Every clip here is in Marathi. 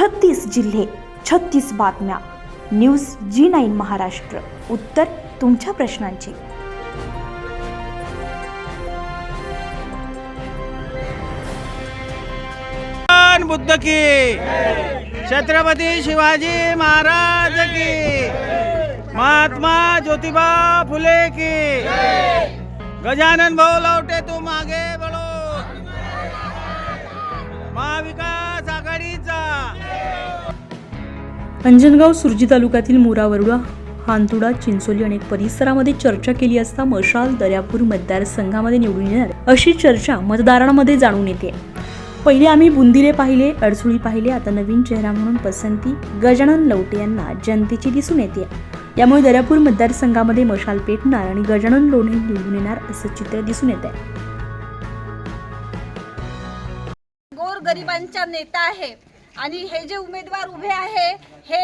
छत्तीस जिल्हे छत्तीस बातम्या. न्यूज जी नाईन महाराष्ट्र. उत्तर तुमच्या प्रश्नांची. बुद्ध की. छत्रपती शिवाजी महाराज की. महात्मा ज्योतिबा फुले की. गजानन भाऊ लवटे तू मागे बळो. महाविकास अंजनगाव सुरजी तालुक्यातील मोरावरुडा हांतुडा चिंचोली अनेक परिसरामध्ये चर्चा केली असता मशाल दर्यापूर मतदारसंघामध्ये निवडून येणार अशी चर्चा मतदारांमध्ये जाणून येते. पहिले आम्ही बुंदिले पाहिले अडसुळी पाहिले आता नवीन चेहरा म्हणून पसंती गजानन लवटे यांना जनतेची दिसून येते. यामुळे दर्यापूर मतदारसंघामध्ये मशाल पेटणार आणि गजानन लोणे निवडून येणार असं चित्र दिसून येत आहे. गोर गरिबांचा नेता आहे. आणि हे जे उमेदवार उभे आहे हे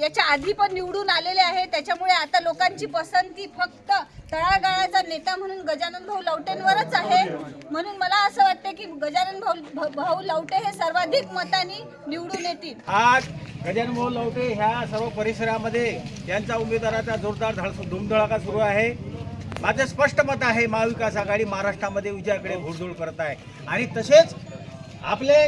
याच्या आधी पण निवडून आलेले आहे त्याच्यामुळे आता लोकांची पसंती फक्त तळागाळाचा नेता म्हणून गजानन भाऊ लवटेंवरच आहे. म्हणून मला असं वाटतं की गजानन भाऊ भाऊ लवटे हे सर्वाधिक मतांनी निवडून येतील. आज गजानन भाऊ लवटे ह्या सर्व परिसरामध्ये यांचा उमेदवाराचा जोरदार धड धुमधडाका सुरू आहे. माझं स्पष्ट मत आहे महाविकास आघाडी महाराष्ट्रामध्ये विजयाकडे घोडदौड करत आहे. आणि तसेच आपले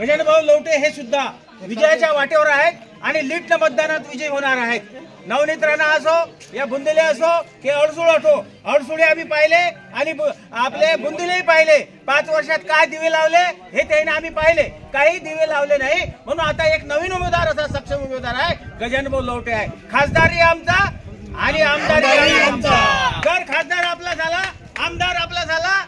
गजानन भाऊ लवटे हे सुद्धा विजयाच्या वाटेवर आहेत आणि लीटनं मतदानात विजय होणार आहेत. नवनीत राणा असो या बुंदेले असो की अडसूळ असो अडसुळे आम्ही पाहिले आणि आपले बुंदेलेही पाहिले. पाच वर्षात काय दिवे लावले हे त्याने आम्ही पाहिले. काही दिवे लावले नाही. म्हणून आता एक नवीन उमेदवार असा सक्षम उमेदवार आहे गजानन भाऊ लवटे आहे. खासदारी आमचा आणि आमदारी आमचा. जर खासदार आपला झाला आमदार आपला झाला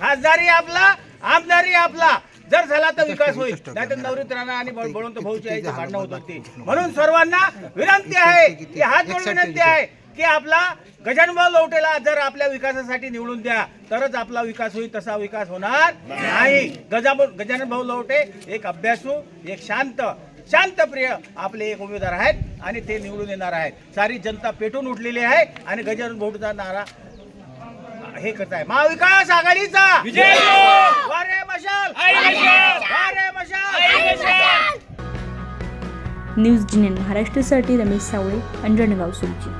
खासदारी आपला आमदारी आपला. जर झाला तर विकास होईल. नाहीतर नवरीत राणा आणि बळ- बळवंत भाऊची आईची भांडणं होत होती. म्हणून सर्वांना विनंती आहे की हात जोडून विनंती आहे की आपला गजानभाऊ लवटेला जर आपल्या विकासासाठी निवडून द्या तरच आपला विकास होईल तसा विकास होणार नाही. गजा गजानन भाऊ लवटे एक अभ्यासू एक शांत शांतप्रिय आपले एक उमेदवार आहेत आणि ते निवडून येणार आहेत. सारी जनता पेटून उठलेली आहे आणि गजानन भाऊचा नारा हे करत आहे महाविकास आघाडीचा! विजय वारे मशाल! वारे मशाल! न्यूज जिनेन महाराष्ट्रासाठी रमेश सावळे अंजनगाव सुरजी